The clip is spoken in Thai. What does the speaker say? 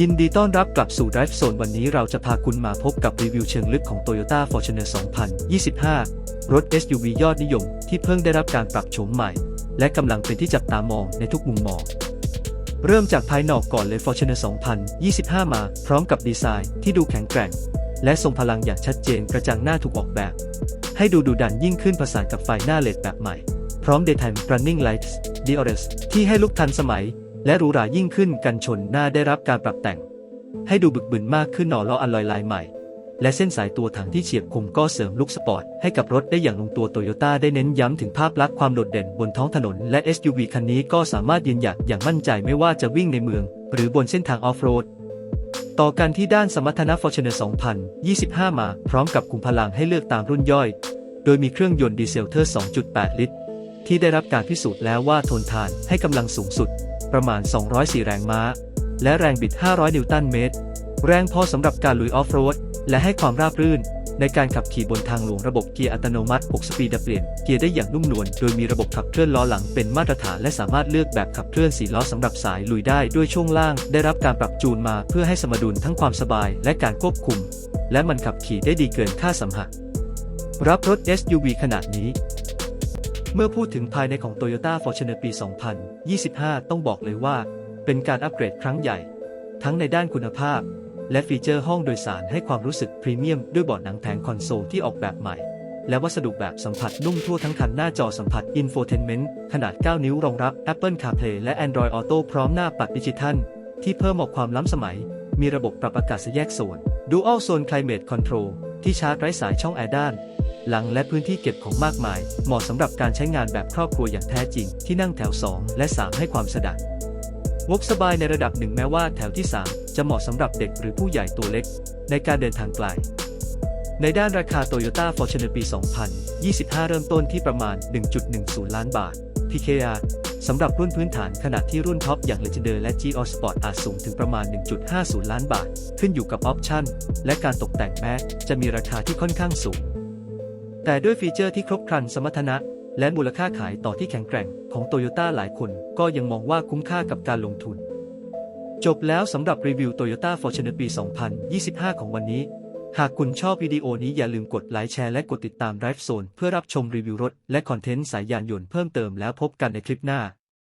ยินดีต้อนรับกลับสู่ Drive Zone วันนี้เราจะพาคุณมาพบกับรีวิวเชิงลึกของ Toyota Fortuner 2025 รถ SUV ยอดนิยมที่เพิ่งได้รับการปรับโฉมใหม่ และกำลังเป็นที่จับตามองในทุกมุมมอง เริ่มจากภายนอกก่อนเลย Fortuner 2025 มาพร้อมกับดีไซน์ที่ดูแข็งแกร่ง และทรงพลังอย่างชัดเจนกระจังหน้าถูกออกแบบ ให้ดูดุดันยิ่งขึ้นผสานกับไฟหน้าเลดแบบใหม่ พร้อม Daytime Running Lights d i o r s ที่ให้ลุกทันสมัย และหรูหรายิ่งขึ้นกันชนหน้าได้รับการปรับแต่ง ให้ดูบึกบึนมากขึ้นหนอล้ออัลลอยลายใหม่ และเส้นสายตัวถังที่เฉียบคมก็เสริมลุคสปอร์ตให้กับรถได้อย่างลงตัวโตโยต้าได้เน้นย้ำถึงภาพลักษณ์ความโดดเด่นบนท้องถนน และ SUV คันนี้ก็สามารถยืนหยัดอย่างมั่นใจไม่ว่าจะวิ่งในเมือง หรือบนเส้นทางออฟโรดต่อกันที่ด้านสมรรถนะ Fortuner 2025 มาพร้อมกับขุมพลังให้เลือกตามรุ่นย่อย โดยมีเครื่องยนต์ดีเซลเทอร์ 2.8 ลิตร ที่ได้รับการพิสูจน์แล้วว่าทนทานให้กำลังสูงสุด ประมาณ 204 แรงม้า และแรงบิด 500 นิวตันเมตร แรงพอสำหรับการลุยออฟโรด และให้ความราบรื่น ในการขับขี่บนทางหลวงระบบเกียร์อัตโนมัติ 6 สปีดเปลี่ยนเกียร์ได้อย่างนุ่มนวล โดยมีระบบขับเคลื่อนล้อหลังเป็นมาตรฐานและสามารถเลือกแบบขับเคลื่อน4ล้อสำหรับสายลุยได้ด้วยช่วงล่าง ได้รับการปรับจูนมาเพื่อให้สมดุลทั้งความสบายและการควบคุม และมันขับขี่ได้ดีเกินค่าสัมผัสรับรถ SUV ขนาดนี้ เมื่อพูดถึงภายในของ Toyota Fortuner ปี 2025 ต้องบอกเลยว่า เป็นการอัปเกรดครั้งใหญ่ ทั้งในด้านคุณภาพ และฟีเจอร์ห้องโดยสารให้ความรู้สึกพรีเมียมด้วยเบาะหนังแผงคอนโซลที่ออกแบบใหม่ และวัสดุแบบสัมผัสนุ่มทั่วทั้งคันหน้าจอสัมผัส Infotainment ขนาด 9 นิ้วรองรับ Apple CarPlay และ Android Auto พร้อมหน้าปัดดิจิทัล ที่เพิ่มออกความล้ำสมัย มีระบบปรับอากาศแยกโซน Dual Zone Climate Control ที่ชาร์จไร้สายช่องแอร์ด้าน หลังและพื้นที่เก็บของมากมาย เหมาะสำหรับการใช้งานแบบครอบครัวอย่างแท้จริง ที่นั่งแถว 2 และ 3 ให้ความสะดวกวกสบายในระดับหนึ่งแม้ว่าแถวที่ 3 จะเหมาะสำหรับเด็กหรือผู้ใหญ่ตัวเล็ก ในการเดินทางไกล ในด้านราคา Toyota Fortuner ปี 2025 เริ่มต้นที่ประมาณ 1.10 ล้านบาท PKR สำหรับรุ่นพื้นฐานขณะที่รุ่นท็อปอย่าง Legendary และ GO Sport อาจสูงถึงประมาณ 1.50 ล้านบาท ขึ้นอยู่กับออปชั่น และการตกแต่งแม้จะมีราคาที่ค่อนข้างสูง แต่ด้วยฟีเจอร์ที่ครบครันสมรรถนะ และมูลค่าขายต่อที่แข็งแกร่งของโตโยต้าหลายคนก็ยังมองว่าคุ้มค่ากับการลงทุน จบแล้วสำหรับรีวิว Toyota Fortuner ปี 2025 ของวันนี้ หากคุณชอบวิดีโอนี้อย่าลืมกดไลค์แชร์และกดติดตาม Drive Zone เพื่อรับชมรีวิวรถและคอนเทนต์สายยานยนต์เพิ่มเติมแล้วพบกันในคลิปหน้า